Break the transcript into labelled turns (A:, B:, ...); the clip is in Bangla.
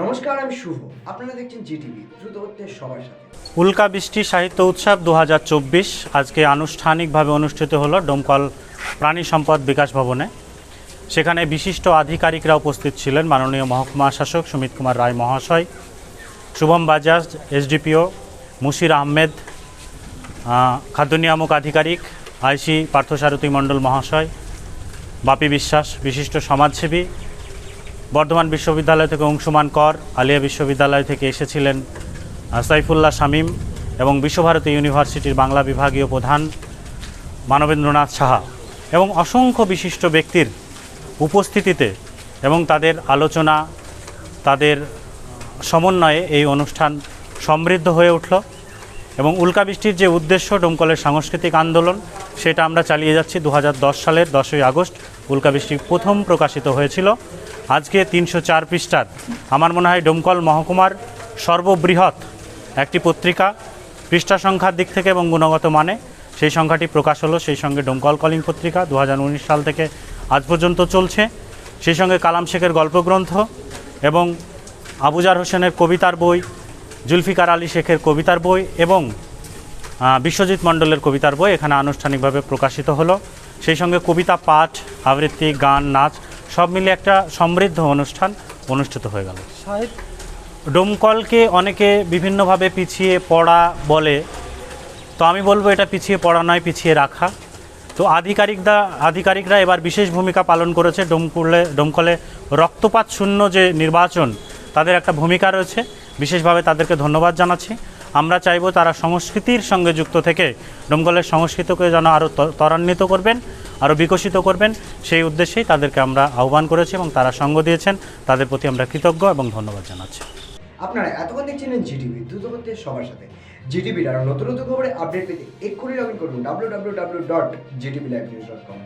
A: নমস্কার, আমি শুভ। আপনারা দেখছেন জিটিভি দ্রুত হচ্ছে সবার সাথে।
B: উল্কা বৃষ্টি সাহিত্য উৎসব দু হাজার চব্বিশ আজকে আনুষ্ঠানিকভাবে অনুষ্ঠিত হলো ডোমকল প্রাণী সম্পদ বিকাশ ভবনে। সেখানে বিশিষ্ট আধিকারিকরা উপস্থিত ছিলেন মাননীয় মহকুমা শাসক সুমিত কুমার রায় মহাশয়, শুভম বাজাজ, এসডিপিও, মুশির আহমেদ খাদ্য নিয়ামক আধিকারিক, আইসি পার্থসারথী মণ্ডল মহাশয়, বাপি বিশ্বাস, বিশিষ্ট সমাজসেবী বর্ধমান বিশ্ববিদ্যালয় থেকে অংশুমান কর, আলিয়া বিশ্ববিদ্যালয় থেকে এসেছিলেন সাইফুল্লাহ শামীম এবং বিশ্বভারতী ইউনিভার্সিটির বাংলা বিভাগীয় প্রধান মানবেন্দ্রনাথ সাহা এবং অসংখ্য বিশিষ্ট ব্যক্তির উপস্থিতিতে এবং তাদের আলোচনা, তাদের সমন্বয়ে এই অনুষ্ঠান সমৃদ্ধ হয়ে উঠল এবং উল্কাবৃষ্টির যে উদ্দেশ্য ডোমকলের সাংস্কৃতিক আন্দোলন, সেটা আমরা চালিয়ে যাচ্ছি দু হাজার দশ সালের দশই আগস্ট। উল্কাবৃষ্টি প্রথম প্রকাশিত হয়েছিল। আজকে তিনশো চার পৃষ্ঠার। আমার মনে হয় ডোমকল মহকুমার সর্ববৃহৎ একটি পত্রিকা। পৃষ্ঠা সংখ্যার দিক থেকে এবং গুণগত মানে সেই সংখ্যাটি প্রকাশ হলো সেই সঙ্গে ডোমকল কলিং পত্রিকা দু হাজার উনিশ সাল থেকে আজ পর্যন্ত চলছে। সেই সঙ্গে কালাম শেখের গল্পগ্রন্থ এবং আবুজার হোসেনের কবিতার বই, জুলফিকার আলী শেখের কবিতার বই এবং বিশ্বজিৎ মণ্ডলের কবিতার বই এখানে আনুষ্ঠানিকভাবে প্রকাশিত হলো। সেই সঙ্গে কবিতা, পাঠ, আবৃত্তি, গান, নাচ সব মিলে একটা সমৃদ্ধ অনুষ্ঠান অনুষ্ঠিত হয়ে গেল। ডোমকলকে অনেকে বিভিন্নভাবে পিছিয়ে পড়া বলে তো আমি বলব এটা পিছিয়ে পড়া নয় পিছিয়ে রাখা। তো আধিকারিকরা আধিকারিকরা এবার বিশেষ ভূমিকা পালন করেছে। ডোমকলে ডোমকলে রক্তপাত শূন্য যে নির্বাচন তাদের একটা ভূমিকা রয়েছে। বিশেষভাবে তাদেরকে ধন্যবাদ জানাচ্ছি। আমরা চাইব তারা সংস্কৃতির সঙ্গে যুক্ত থেকে ডোমকলের সংস্কৃতিকে যেন আরও ত্বরান্বিত করবেন। আরও বিকশিত করবেন। সেই উদ্দেশ্যেই তাদেরকে আমরা আহ্বান করেছি এবং তারা সঙ্গ দিয়েছেন। তাদের প্রতি আমরা কৃতজ্ঞ এবং ধন্যবাদ জানাচ্ছি।
A: আপনারা এতক্ষণ দেখছিলেন জিটিভি দ্রুত করতে সবার সাথে। জিটিভির আরও নতুন নতুন খবরে আপডেট পেতে এক্ষুনি লগ ইন করুন W W W dot Zee TV live news dot com